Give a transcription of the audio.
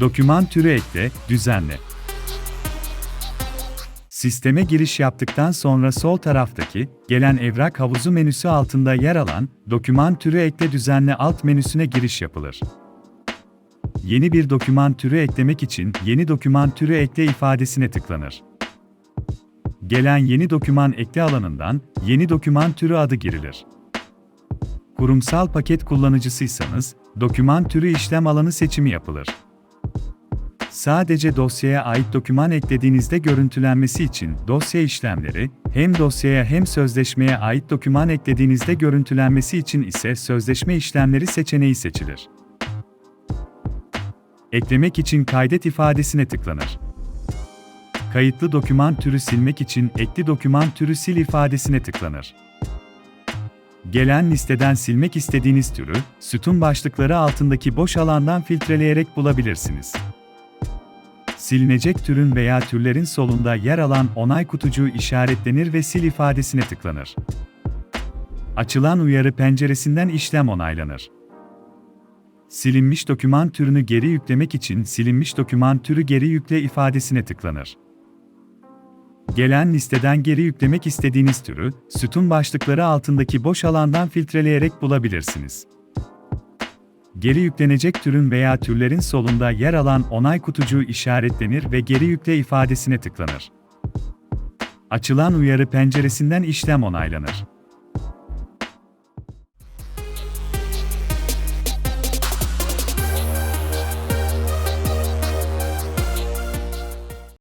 Doküman türü ekle, düzenle. Sisteme giriş yaptıktan sonra sol taraftaki gelen evrak havuzu menüsü altında yer alan doküman türü ekle düzenle alt menüsüne giriş yapılır. Yeni bir doküman türü eklemek için yeni doküman türü ekle ifadesine tıklanır. Gelen yeni doküman ekle alanından yeni doküman türü adı girilir. Kurumsal paket kullanıcısıysanız doküman türü işlem alanı seçimi yapılır. Sadece dosyaya ait doküman eklediğinizde görüntülenmesi için dosya işlemleri, hem dosyaya hem sözleşmeye ait doküman eklediğinizde görüntülenmesi için ise sözleşme işlemleri seçeneği seçilir. Eklemek için kaydet ifadesine tıklanır. Kayıtlı doküman türü silmek için ekli doküman türü sil ifadesine tıklanır. Gelen listeden silmek istediğiniz türü, sütun başlıkları altındaki boş alandan filtreleyerek bulabilirsiniz. Silinecek türün veya türlerin solunda yer alan onay kutucuğu işaretlenir ve sil ifadesine tıklanır. Açılan uyarı penceresinden işlem onaylanır. Silinmiş doküman türünü geri yüklemek için silinmiş doküman türü geri yükle ifadesine tıklanır. Gelen listeden geri yüklemek istediğiniz türü, sütun başlıkları altındaki boş alandan filtreleyerek bulabilirsiniz. Geri yüklenecek türün veya türlerin solunda yer alan onay kutucuğu işaretlenir ve geri yükle ifadesine tıklanır. Açılan uyarı penceresinden işlem onaylanır.